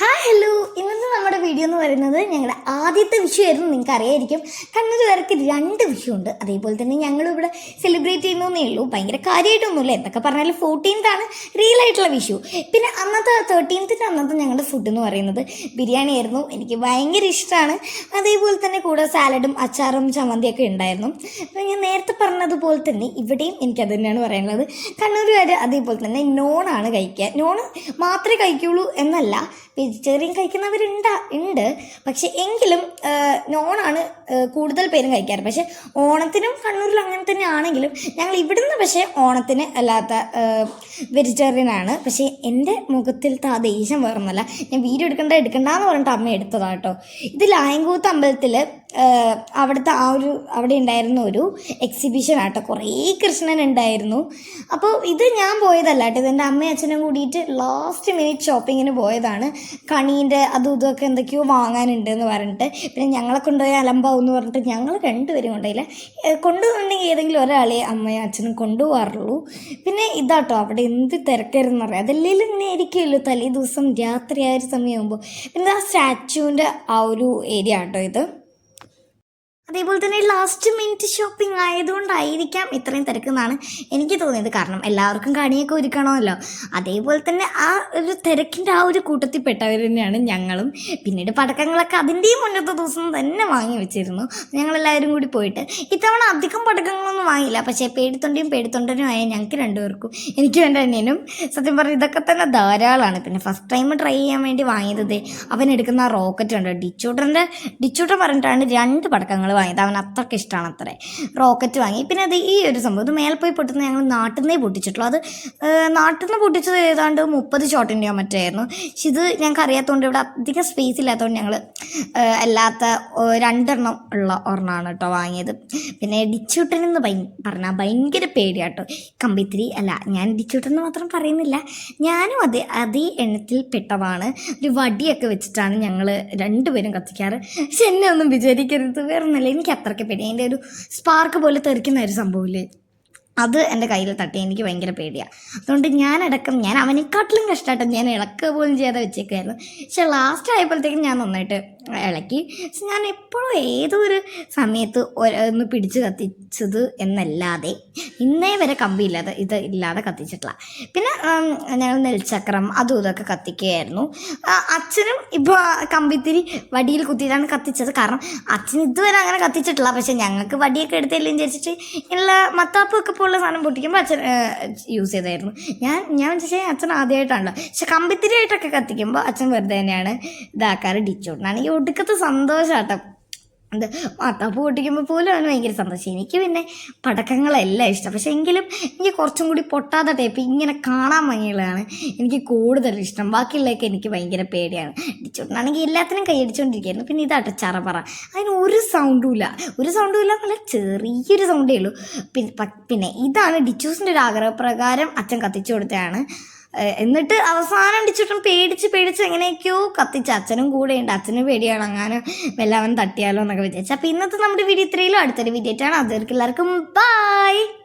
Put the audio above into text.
Hi hello ഇന്നത്തെ നമ്മുടെ video എന്ന് പറയുന്നത് ഞങ്ങളുടെ ആദ്യത്തെ വിഷു ആയിരുന്നു നിങ്ങൾക്ക് അറിയായിരിക്കും. കണ്ണൂരുകാർക്ക് രണ്ട് വിഷു ഉണ്ട്. അതേപോലെ തന്നെ ഞങ്ങൾ ഇവിടെ സെലിബ്രേറ്റ് ചെയ്യുന്നേ ഉള്ളൂ. ഭയങ്കര കാര്യമായിട്ടൊന്നുമില്ല. എന്തൊക്കെ പറഞ്ഞാലും ഫോർട്ടീൻത്ത് ആണ് റിയൽ ആയിട്ടുള്ള വിഷു. പിന്നെ അന്നത്തെ തേർട്ടീൻത്തിന്റെ അന്നത്തെ ഞങ്ങളുടെ ഫുഡ് എന്ന് പറയുന്നത് ബിരിയാണി ആയിരുന്നു. എനിക്ക് ഭയങ്കര ഇഷ്ടമാണ്. അതേപോലെ തന്നെ കൂടെ സാലഡും അച്ചാറും ചമ്മന്തിയൊക്കെ ഉണ്ടായിരുന്നു. അപ്പോൾ ഞാൻ നേരത്തെ പറഞ്ഞതുപോലെ തന്നെ ഇവിടെയും എനിക്കത് തന്നെയാണ് പറയാനുള്ളത്. കണ്ണൂരുകാർ അതേപോലെ തന്നെ നോണാണ് കഴിക്കുക. നോൺ മാത്രമേ കഴിക്കുള്ളൂ എന്നല്ല. വെജിറ്റേറിയൻ കഴിക്കുന്നവരുണ്ട് ഉണ്ട്. പക്ഷെ എങ്കിലും നോണാണ് കൂടുതൽ പേരും കഴിക്കാറ്. പക്ഷെ ഓണത്തിനും കണ്ണൂരിൽ അങ്ങനെ തന്നെ ആണെങ്കിലും ഞങ്ങൾ ഇവിടുന്ന് പക്ഷേ ഓണത്തിന് അല്ലാത്ത വെജിറ്റേറിയൻ ആണ് പക്ഷേ എന്റെ മുഖത്തിലത്തെ ആ ദേഷ്യം വേറൊന്നുമല്ല ഞാൻ വീഡിയോ എടുക്കണ്ട എടുക്കണ്ടെന്ന് പറഞ്ഞിട്ട് അമ്മ എടുത്തതാട്ടോ ഇത് ലായങ്കൂത്ത് അമ്പലത്തിൽ അവിടുത്തെ ആ ഒരു അവിടെ ഉണ്ടായിരുന്ന ഒരു എക്സിബിഷൻ ആട്ടോ. കുറേ കൃഷ്ണൻ ഉണ്ടായിരുന്നു. അപ്പോൾ ഇത് ഞാൻ പോയതല്ല കേട്ടോ. ഇതെന്റെ അമ്മയും അച്ഛനും കൂടിയിട്ട് ലാസ്റ്റ് മിനിറ്റ് ഷോപ്പിങ്ങിന് പോയതാണ്. കണീന്റെ അതും ഇതൊക്കെ എന്തൊക്കെയോ വാങ്ങാനുണ്ട് എന്ന് പറഞ്ഞിട്ട്. പിന്നെ ഞങ്ങളെ കൊണ്ടുപോയി അലമ്പാവും എന്ന് പറഞ്ഞിട്ട് ഞങ്ങൾ രണ്ടുപേരും കൊണ്ടുപോയില്ല. കൊണ്ടുപോകുന്നുണ്ടെങ്കിൽ ഏതെങ്കിലും ഒരാളെ അമ്മയും അച്ഛനും കൊണ്ടുപോകാറുള്ളൂ. പിന്നെ ഇതാട്ടോ അവിടെ എന്ത് തിരക്കായിരുന്നു പറയാം അതെല്ലാം ഇങ്ങനെ ഇരിക്കുമല്ലോ തലേ ദിവസം രാത്രി ആ ഒരു സമയമാകുമ്പോൾ പിന്നെ ആ സ്റ്റാച്ചുവിന്റെ ആ ഒരു ഏരിയ ആട്ടോ ഇത്. അതേപോലെ തന്നെ ലാസ്റ്റ് മിനിറ്റ് ഷോപ്പിംഗ് ആയതുകൊണ്ടായിരിക്കാം ഇത്രയും തിരക്കെന്നാണ് എനിക്ക് തോന്നിയത്. കാരണം എല്ലാവർക്കും കണിയൊക്കെ ഒരുക്കണമല്ലോ. അതേപോലെ തന്നെ ആ ഒരു തിരക്കിന്റെ ആ ഒരു കൂട്ടത്തിൽ പെട്ടവർ തന്നെയാണ് ഞങ്ങളും. പിന്നീട് പടക്കങ്ങളൊക്കെ അതിന്റെയും മുന്നത്തെ ദിവസം തന്നെ വാങ്ങി വെച്ചിരുന്നു. ഞങ്ങളെല്ലാവരും കൂടി പോയിട്ട്. ഇത്തവണ അധികം പടക്കങ്ങളൊന്നും വാങ്ങിയില്ല. പക്ഷേ പേടിത്തൊണ്ടിയും പേടിത്തൊണ്ടനുമായ ഞങ്ങൾക്ക് രണ്ടുപേർക്കും എനിക്കും എന്റെ അനിയനും സത്യം പറഞ്ഞാൽ ഇതൊക്കെ തന്നെ ധാരാളമാണ്. പിന്നെ ഫസ്റ്റ് ടൈം ട്രൈ ചെയ്യാൻ വേണ്ടി വാങ്ങിയത് അവൻ എടുക്കുന്ന ആ റോക്കറ്റ് ഉണ്ട് ഡിച്ചൂട്ടന്റെ ഡിച്ചൂട്ടൻ പറഞ്ഞിട്ടാണ് രണ്ട് പടക്കങ്ങൾ വാങ്ങിയത്. അവൻ അത്രയ്ക്ക് ഇഷ്ടമാണ് അത്രേ. റോക്കറ്റ് വാങ്ങി. പിന്നെ അത് ഈ ഒരു സംഭവം. ഇത് മേലെ പോയി പൊട്ടുന്ന ഞങ്ങൾ നാട്ടിൽ നിന്നേ പൊട്ടിച്ചിട്ടുള്ളൂ. അത് നാട്ടിൽ നിന്ന് പൊട്ടിച്ചത് ഏതാണ്ട് മുപ്പത് ഷോട്ടിന്റെയോ മറ്റായിരുന്നു പക്ഷെ ഇത് ഞങ്ങൾക്ക് അറിയാത്തതുകൊണ്ട് ഇവിടെ അധികം സ്പേസ് ഇല്ലാത്തതുകൊണ്ട് ഞങ്ങൾ അല്ലാത്ത രണ്ടെണ്ണം ഉള്ള ഒരെണ്ണമാണ് കേട്ടോ വാങ്ങിയത്. പിന്നെ ഡിച്ചൂട്ടനെന്ന് ഭയ പറഞ്ഞാൽ ഭയങ്കര പേടിയാട്ടോ കമ്പിത്തിരി അല്ല ഞാൻ ഡിച്ചൂട്ടെന്ന് മാത്രം പറയുന്നില്ല. ഞാനും അതേ അതേ എണ്ണത്തിൽ പെട്ടതാണ്. ഒരു വടിയൊക്കെ വെച്ചിട്ടാണ് ഞങ്ങൾ രണ്ടുപേരും കത്തിക്കാറ്. പക്ഷെ എന്നെ ഒന്നും വിചാരിക്കരുത്. വേറെ എനിക്ക് അത്രയ്ക്ക് പേടി. അതിന്റെ ഒരു സ്പാർക്ക് പോലെ തെറിക്കുന്ന ഒരു സംഭവമില്ലേ? അത് എന്റെ കയ്യിൽ തട്ടി. എനിക്ക് ഭയങ്കര പേടിയാണ് അതുകൊണ്ട് ഞാനടക്കം ഞാൻ അവനെക്കാട്ടിലും കഷ്ടമായിട്ട് ഞാൻ ഇളക്കുക പോലും ചെയ്യാതെ വെച്ചേക്കായിരുന്നു പക്ഷെ ലാസ്റ്റ് ആയപ്പോഴത്തേക്കും ഞാൻ നന്നായിട്ട് ഇളക്കി. പക്ഷെ ഞാൻ എപ്പോഴും ഏതോ ഒരു സമയത്ത് ഒന്ന് പിടിച്ച് കത്തിച്ചത് എന്നല്ലാതെ ഇന്നേ വരെ കമ്പിയില്ലാതെ ഇത് ഇല്ലാതെ കത്തിച്ചിട്ടില്ല. പിന്നെ ഞങ്ങൾ നെൽച്ചക്രം അതും ഇതൊക്കെ കത്തിക്കുകയായിരുന്നു. അച്ഛനും ഇപ്പോൾ കമ്പിത്തിരി വടിയിൽ കുത്തിയിട്ടാണ് കത്തിച്ചത്. കാരണം അച്ഛൻ ഇതുവരെ അങ്ങനെ കത്തിച്ചിട്ടില്ല. പക്ഷെ ഞങ്ങൾക്ക് വടിയൊക്കെ എടുത്തില്ലെന്ന് വിചാരിച്ചിട്ട് ഇങ്ങനെയുള്ള മത്താപ്പൊക്കെ പോലുള്ള സാധനം പൊട്ടിക്കുമ്പോൾ അച്ഛൻ യൂസ് ചെയ്തായിരുന്നു. ഞാൻ ഞാൻ വെച്ചാൽ അച്ഛൻ ആദ്യമായിട്ടാണല്ലോ പക്ഷെ കമ്പിത്തിരി ആയിട്ടൊക്കെ കത്തിക്കുമ്പോൾ അച്ഛൻ വെറുതെ തന്നെയാണ് ഇതാക്കാറ് ഡിച്ചോട്ടാണ് ഈ ഒടുക്കത്തെ സന്തോഷാട്ടോ. അത് മാത്താപ്പ് പൊട്ടിക്കുമ്പോൾ പോലും ഭയങ്കര സന്തോഷം. എനിക്ക് പിന്നെ പടക്കങ്ങളെല്ലാം ഇഷ്ടം. പക്ഷേ എങ്കിലും എനിക്ക് കുറച്ചും കൂടി പൊട്ടാത്ത ടൈപ്പ് ഇങ്ങനെ കാണാൻ ഭംഗിയുള്ളതാണ് എനിക്ക് കൂടുതൽ ഇഷ്ടം. ബാക്കിയുള്ളതൊക്കെ എനിക്ക് ഭയങ്കര പേടിയാണ്. ഇടിച്ചോണ്ടാണെങ്കിൽ എല്ലാത്തിനും കൈയടിച്ചുകൊണ്ടിരിക്കുകയായിരുന്നു പിന്നെ ഇതാട്ടോ ചറപറ. അതിന് ഒരു സൗണ്ടും ഇല്ല. ഒരു സൗണ്ടും ഇല്ല നല്ല ചെറിയൊരു സൗണ്ടേ ഉള്ളൂ പിന്നെ പിന്നെ ഇതാണ് ഡിച്ചൂസിന്റെ ഒരു ആഗ്രഹപ്രകാരം അച്ഛൻ കത്തിച്ചു കൊടുത്തതാണ്. എന്നിട്ട് അവസാനം അടിച്ചിട്ടും പേടിച്ച് പേടിച്ച് എങ്ങനെയൊക്കെയോ കത്തിച്ച് അച്ഛനും കൂടെ ഉണ്ട്. അച്ഛനും പേടിയാണ്. അങ്ങനെ വല്ലവൻ തട്ടിയാലോ എന്നൊക്കെ വിചാരിച്ചു. അപ്പോൾ ഇന്നത്തെ നമ്മുടെ വീഡിയോ ഇത്രയിലും അടുത്തൊരു വീഡിയോ ആയിട്ടാണ്. അതുവരെക്കും എല്ലാവർക്കും ബൈ